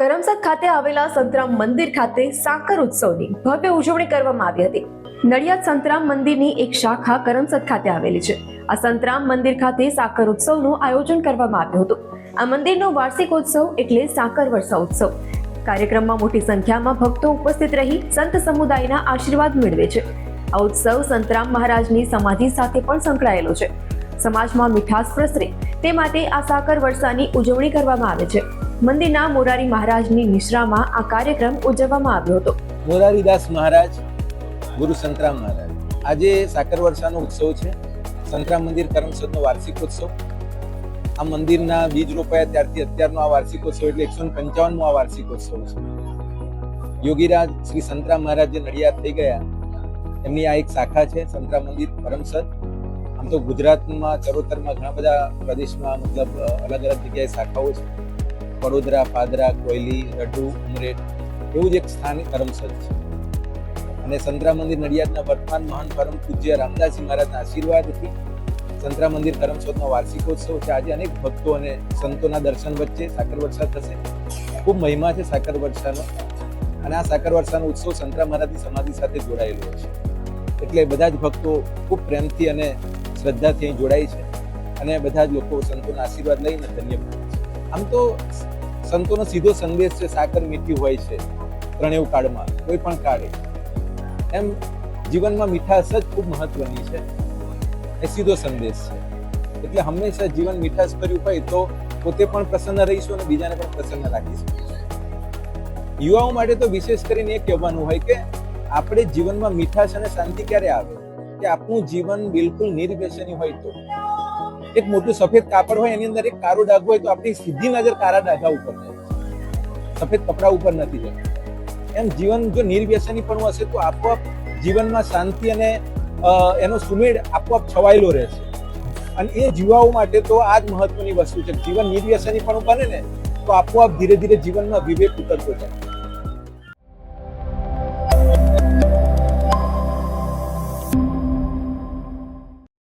કરમસદ ખાતે આવેલા સંતરામ મંદિર ખાતે સાકર ઉત્સવની ભવ્ય ઉજવણી કરવામાં આવી હતી. નડિયાદ સંતરામ મંદિરની એક શાખા કરમસદ ખાતે આવેલી છે. આ સંતરામ મંદિર ખાતે સાકર ઉત્સવનું આયોજન કરવામાં આવ્યું હતું. આ મંદિરનો વાર્ષિક ઉત્સવ એટલે સાકર વર્ષા ઉત્સવ. કાર્યક્રમમાં મોટી સંખ્યામાં ભક્તો ઉપસ્થિત રહી સંત સમુદાયના આશીર્વાદ મેળવે છે. આ ઉત્સવ સંતરામ મહારાજની સમાધિ સાથે પણ સંકળાયેલો છે. સમાજમાં મીઠાસ પ્રસરે તે માટે આ સાકર વર્ષાની ઉજવણી કરવામાં આવે છે. મંદિરના મોરારી મહારાજની નિશ્રામાં આ કાર્યક્રમ ઉજવવામાં આવ્યો હતો. મોરારીદાસ મહારાજ, ગુરુ સંતરામ મહારાજ. આજે સાકર વર્ષાનો ઉત્સવ છે. સંતરામ મંદિર કરમસદનો વાર્ષિક ઉત્સવ આ મંદિરના બીજ રોપાયા ત્યારથી અત્યારનો આ વાર્ષિક ઉત્સવ એટલે એકસો પંચાવનમો આ વાર્ષિક ઉત્સવ છે. યોગીરાજ શ્રી સંતરામ મહારાજ જે નડિયાદ થઈ ગયા, એમની આ એક શાખા છે, સંતરામ મંદિર કરમસદ. આમ તો ગુજરાતમાં, ચરોતરમાં ઘણા બધા પ્રદેશમાં મતલબ અલગ અલગ જગ્યાએ શાખાઓ છે. વડોદરા, પાદરા, કોયલી, રડુ, ઉમરેઠ એવું જ એક સ્થાન કરમસદ છે. અને સંતરા મંદિર નડિયાદના વર્તમાન મહાન પરમ પૂજ્ય રામદાસજી મહારાજના આશીર્વાદથી સંતરા મંદિર કરમસદનો વાર્ષિકોત્સવ છે. આજે અનેક ભક્તો અને સંતોના દર્શન વચ્ચે સાકર વર્ષા થશે. ખૂબ મહિમા છે સાકર વર્ષાનો. અને આ સાકર વર્ષાનો ઉત્સવ સંતરા મહારાજની સમાધિ સાથે જોડાયેલો છે. એટલે બધા જ ભક્તો ખૂબ પ્રેમથી અને શ્રદ્ધાથી અહીં જોડાય છે. અને બધા જ લોકો સંતોના આશીર્વાદ લઈને ધન્ય આમ તો સંતોનો સીધો સંદેશ છે, સાકર મીઠી હોય છે ત્રણેવ કાળમાં, કોઈ પણ કાળે. એમ જીવનમાં મીઠાશ જ ખૂબ મહત્વની છે. એ સીધો સંદેશ છે. એટલે હંમેશા જીવન મીઠાશ ભર્યું હોય તો પોતે પણ પ્રસન્ન રહીશું અને બીજાને પણ પ્રસન્ન રાખીશું. યુવાઓ માટે તો વિશેષ કરીને એ કહેવાનું હોય કે આપણે જીવનમાં મીઠાશ અને શાંતિ ક્યારે આવે? કે આપણું જીવન બિલકુલ નિર્વ્યસની હોય તો. એક મોટું સફેદ કાપડ હોય, એની અંદર એક કાળો ડાઘ હોય, તો આપણી સીધી નજર કારા ડાઘા ઉપર જાય સફેદ કપડા ઉપર નથી જતી. એમ જીવન જો નિર્વ્યસની પણ હશે, તો આપોઆપ જીવનમાં શાંતિ અને એનો સુમેળ આપોઆપ છવાયેલો રહેશે. અને એ જીવાઓ માટે તો આ જ મહત્વની વસ્તુ છે. જીવન નિર્વ્યસની પણ બને ને, તો આપોઆપ ધીરે ધીરે જીવનમાં વિવેક ઉતરતો જાય.